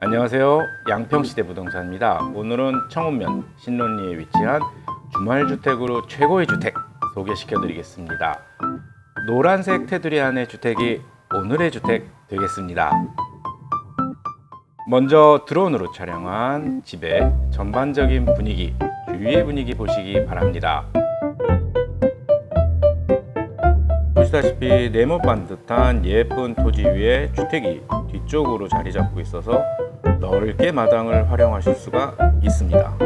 안녕하세요. 양평시대 부동산입니다. 오늘은 청운면 신논리에 위치한 주말주택으로 최고의 주택 소개시켜 드리겠습니다. 노란색 테두리 안의 주택이 오늘의 주택 되겠습니다. 먼저 드론으로 촬영한 집의 전반적인 분위기, 주위의 분위기 보시기 바랍니다. 보시다시피 네모 반듯한 예쁜 토지 위에 주택이 뒤쪽으로 자리 잡고 있어서 넓게 마당을 활용하실 수가 있습니다.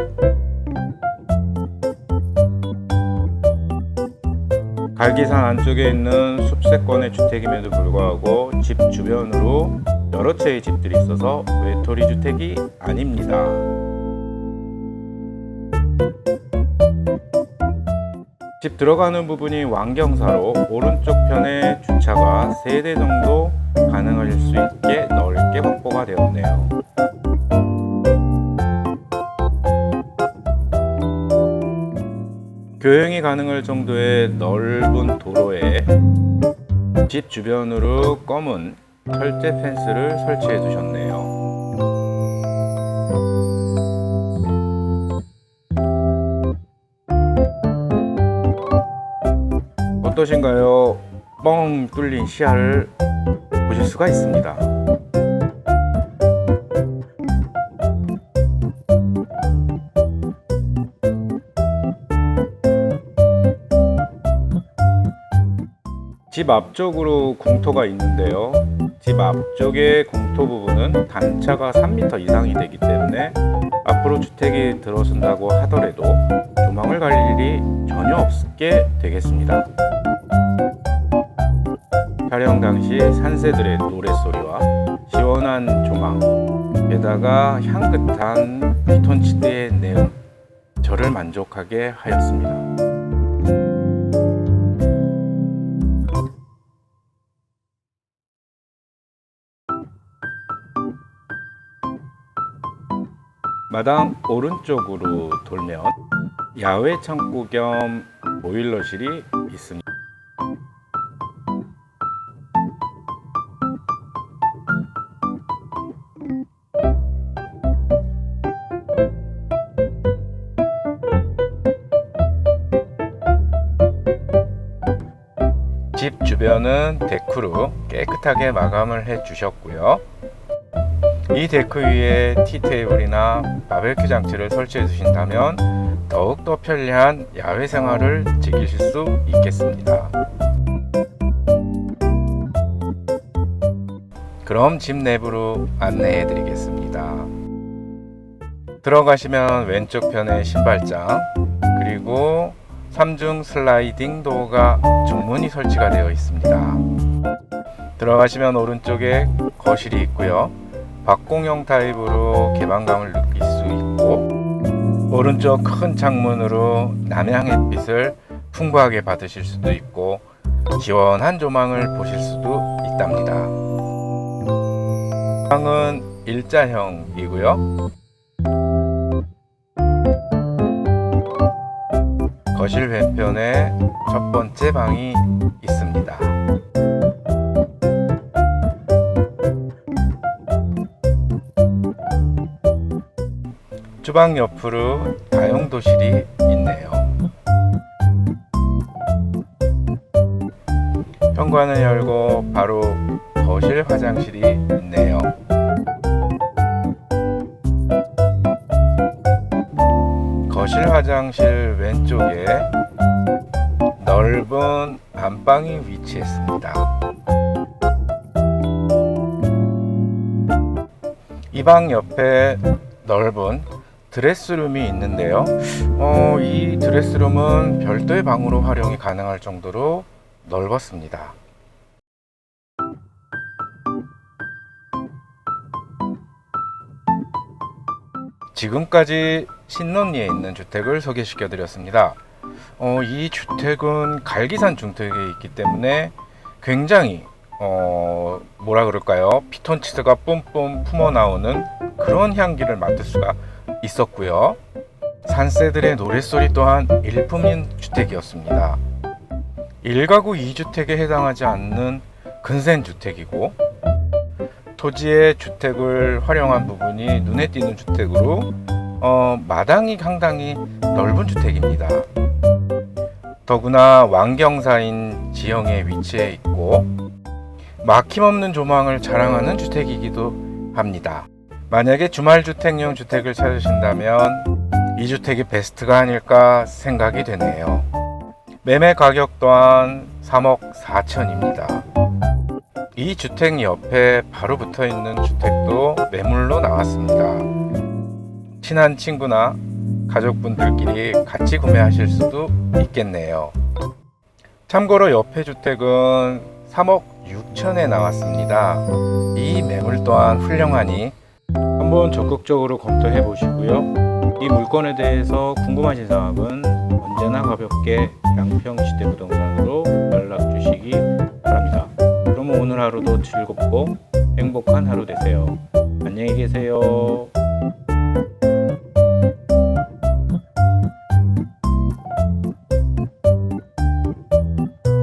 갈기산 안쪽에 있는 숲세권의 주택임에도 불구하고 집 주변으로 여러 채의 집들이 있어서 외톨이 주택이 아닙니다. 집 들어가는 부분이 완경사로 오른쪽 편에 주차가 3대 정도 되었네요. 교행이 가능할 정도의 넓은 도로에 집 주변으로 검은 철제 펜스를 설치해 두셨네요. 어떠신가요? 뻥 뚫린 시야를 보실 수가 있습니다. 집 앞쪽으로 공터가 있는데요. 집 앞쪽의 공터 부분은 단차가 3m 이상이 되기 때문에 앞으로 주택이 들어선다고 하더라도 조망을 갈 일이 전혀 없게 되겠습니다. 촬영 당시 산새들의 노랫소리와 시원한 조망, 게다가 향긋한 피톤치드의 내음, 저를 만족하게 하였습니다. 마당 오른쪽으로 돌면 야외 창고 겸 보일러실이 있습니다. 집 주변은 데크로 깨끗하게 마감을 해 주셨고요. 이 데크 위에 티 테이블이나 바베큐 장치를 설치해 두신다면 더욱더 편리한 야외 생활을 즐기실 수 있겠습니다. 그럼 집 내부로 안내해 드리겠습니다. 들어가시면 왼쪽 편에 신발장 그리고 3중 슬라이딩 도어가 중문이 설치가 되어 있습니다. 들어가시면 오른쪽에 거실이 있고요. 박공형 타입으로 개방감을 느낄 수 있고 오른쪽 큰 창문으로 남향 햇빛을 풍부하게 받으실 수도 있고 시원한 조망을 보실 수도 있답니다. 방은 일자형이고요. 거실 왼편에 첫 번째 방이 있습니다. 주방 옆으로 다용도실이 있네요. 현관을 열고 바로 거실 화장실이 있네요. 거실 화장실 왼쪽에 넓은 안방이 위치했습니다. 이 방 옆에 넓은 드레스룸이 있는데요. 어, 이 드레스룸은 별도의 방으로 활용이 가능할 정도로 넓었습니다. 지금까지 신논리에 있는 주택을 소개시켜 드렸습니다. 어, 이 주택은 갈기산 중턱에 있기 때문에 굉장히 어, 뭐라 그럴까요? 피톤치드가 뿜뿜 품어 나오는 그런 향기를 맡을 수가 있었고요. 산새들의 노랫소리 또한 일품인 주택이었습니다. 1가구 2주택에 해당하지 않는 근생 주택이고 토지의 주택을 활용한 부분이 눈에 띄는 주택으로 어, 마당이 상당히 넓은 주택입니다. 더구나 왕경사인 지형에 위치해 있고 막힘없는 조망을 자랑하는 주택이기도 합니다. 만약에 주말주택용 주택을 찾으신다면 이 주택이 베스트가 아닐까 생각이 되네요. 매매 가격 또한 3억 4천입니다. 이 주택 옆에 바로 붙어 있는 주택도 매물로 나왔습니다. 친한 친구나 가족분들끼리 같이 구매하실 수도 있겠네요. 참고로 옆에 주택은 3억 6천에 나왔습니다. 이 매물 또한 훌륭하니 한번 적극적으로 검토해 보시고요. 이 물건에 대해서 궁금하신 사항은 언제나 가볍게 양평시대 부동산으로 연락 주시기 바랍니다. 그럼 오늘 하루도 즐겁고 행복한 하루 되세요. 안녕히 계세요.